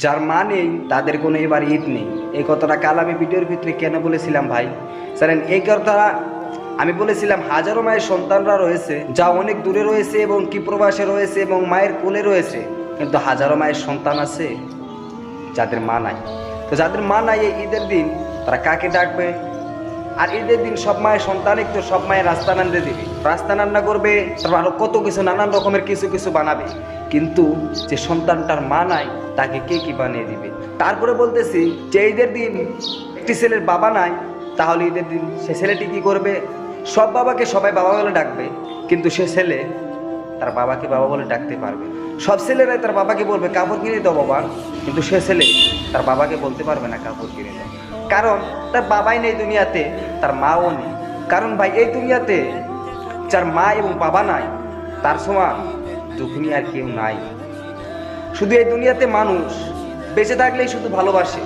যার মা নেই, তাদের কোনো এবার ঈদ নেই। এই কথাটা কাল আমি ভিডিওর ভিতরে কেন বলেছিলাম ভাই? জানেন, এই কথা আমি বলেছিলাম, হাজারো মায়ের সন্তানরা রয়েছে, যা অনেক দূরে রয়েছে এবং কি প্রবাসে রয়েছে এবং মায়ের কোলে রয়েছে, কিন্তু হাজারো মায়ের সন্তান আছে যাদের মা নাই। তো যাদের মা নাই এই ঈদের দিন, তারা কাকে ডাকবে? আর ঈদের দিন সব মায়ের সন্তান, একটু সব মায়ের রাস্তা নান্দে দিবে। রাস্তা রান্না করবে, তারপর আরও কত কিছু, নানান রকমের কিছু কিছু বানাবে। কিন্তু যে সন্তানটার মা নাই, তাকে কে কি বানিয়ে দিবে? তারপরে বলতেছি যে ঈদের দিন একটি ছেলের বাবা নাই, তাহলে ঈদের দিন সে ছেলেটি কি করবে? সব বাবাকে সবাই বাবা বলে ডাকবে, কিন্তু সে ছেলে তার বাবাকে বাবা বলে ডাকতে পারবে। সব ছেলেরাই তার বাবাকে বলবে, কাপড় কিনে দাও বাবা। কিন্তু সে ছেলে তার বাবাকে বলতে পারবে না, কাপড় কিনে দাও। কারণ তার বাবাই নেই দুনিয়াতে, তার মাও নেই। কারণ ভাই, এই দুনিয়াতে যার মা এবং বাবা নাই, তার সমান দুঃখী আর কেউ নাই। শুধু এই দুনিয়াতে মানুষ বেঁচে থাকলেই শুধু ভালোবাসে।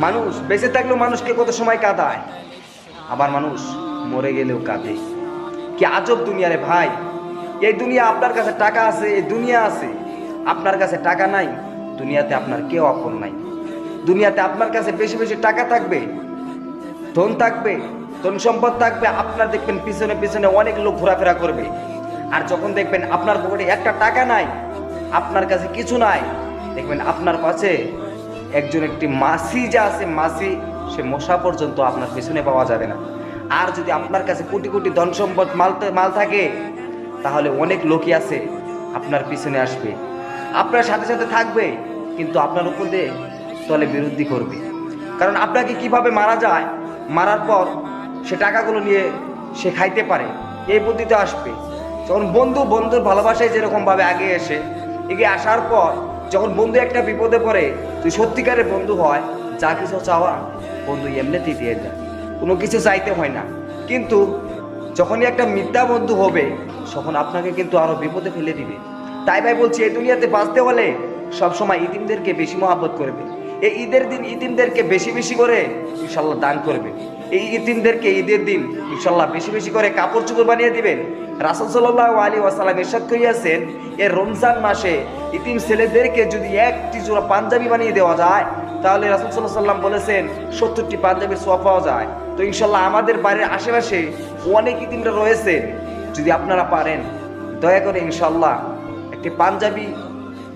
মানুষ বেঁচে থাকলেও মানুষকে কত সময় কাঁদায়, আবার মানুষ মরে গেলেও কাঁদে। কি আজব দুনিয়ারে ভাই! এই দুনিয়া আপনার কাছে টাকা আছে, এই দুনিয়া আছে। আপনার কাছে টাকা নাই, দুনিয়াতে আপনার কেউ আপন নাই। দুনিয়াতে আপনার কাছে বেশি বেশি টাকা থাকবে, ধন থাকবে, ধন সম্পদ থাকবে, আপনার দেখবেন পিছনে পিছনে অনেক লোক ঘোরাফেরা করবে। আর যখন দেখবেন আপনার পকেটে একটা টাকা নাই, আপনার কাছে কিছু নাই, দেখবেন আপনার কাছে একজন একটি মাসি যা আছে, মাসি, সে মশা পর্যন্ত আপনার পিছনে পাওয়া যাবে না। আর যদি আপনার কাছে কোটি কোটি ধন সম্পদ, মাল মাল থাকে তাহলে অনেক লোকই আছে আপনার পিছনে আসবে। আপনার সাথে সাথে থাকবে, কিন্তু আপনার উপর দিয়ে তলে বিরোধী করবে। কারণ আপনাকে কীভাবে মারা যায়, মারার পর সে টাকাগুলো নিয়ে সে খাইতে পারে, এই বুদ্ধিতে আসবে। যখন বন্ধু বন্ধুর ভালোবাসায় যেরকমভাবে আগে এসে, এগিয়ে আসার পর যখন বন্ধু একটা বিপদে পড়ে, তুই সত্যিকারের বন্ধু হয়, যা কিছু চাওয়া বন্ধু এমনিতেই দিয়ে দেয়। কোনো কিছু চাইতে হয় না। কিন্তু যখনই একটা মিথ্যা বন্ধু হবে, তখন আপনাকে কিন্তু আরও বিপদে ফেলে দিবে। তাই ভাই বলছি, এই দুনিয়াতে বাঁচতে হলে সবসময় ইতিমদেরকে বেশি মহাব্বত করবে। এই ঈদের দিন ইতিমদেরকে বেশি বেশি করে ইনশাল্লাহ দান করবে। এই ইতিমদেরকে ঈদের দিন ইনশাল্লাহ বেশি বেশি করে কাপড় চোপড় বানিয়ে দিবেন। রাসুল সাল্লাহ আলী ওয়াসালাম এরশাদ করিয়াছেন এর রমজান মাসে ইতিম ছেলেদেরকে যদি একটি জোড়া পাঞ্জাবি বানিয়ে দেওয়া যায় তাহলে রাসুলসাল্লাহ সাল্লাম বলেছেন, সত্তরটি পাঞ্জাবির সোয়া পাওয়া যায়। তো ইনশাল্লাহ আমাদের বাড়ির আশেপাশে অনেক ইতিমরা রয়েছে। যদি আপনারা পারেন, দয়া করে ইনশাল্লাহ একটি পাঞ্জাবি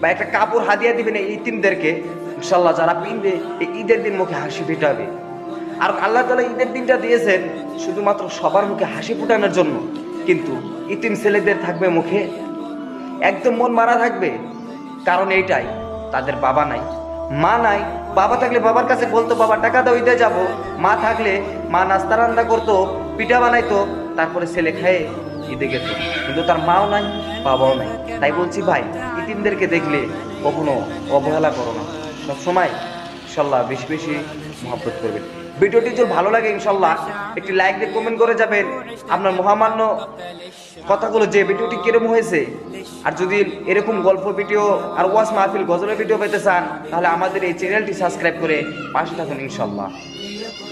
বা একটা কাপড় হাদিয়া দিবেন এই ইতিমদেরকে ইনশাল্লাহ যারা পিনবে, এই ঈদের দিন মুখে হাসি ফিটাবে। আর আল্লাহ তালা ঈদের দিনটা দিয়েছেন শুধুমাত্র সবার মুখে হাসি ফুটানোর জন্য। কিন্তু ইতিম ছেলেদের থাকবে মুখে, একদম মন মারা থাকবে। কারণ এইটাই, তাদের বাবা নাই। মা নাই, বাবা থাকলে বাবার কাছে বলতো, বাবা, টাকা দাও, ঈদে যাব। মা থাকলে, মা নাস্তা রান্না করতো, পিঠা বানাইতো, তারপরে ছেলে খায়ে ঈদে গেত। কিন্তু তার মাও নাই, বাবাও নাই। তাই বলছি, ভাই, ইতিমদেরকে দেখলে কখনো অবহেলা করো না। সবসময় ইনশাল্লাহ বেশি বেশি মহাব্বত করবেন। ভিডিওটি যদি ভালো লাগে ইনশাল্লাহ। একটি লাইক দিয়ে কমেন্ট করে যাবেন। আপনার মহামান্য কথাগুলো যে ভিডিওটি কীরকম হয়েছে। আর যদি এরকম গল্প ভিডিও আর ওয়াস মাহফিল গজলের ভিডিও পেতে চান তাহলে আমাদের এই চ্যানেলটি সাবস্ক্রাইব করে পাশে থাকুন ইনশাল্লাহ।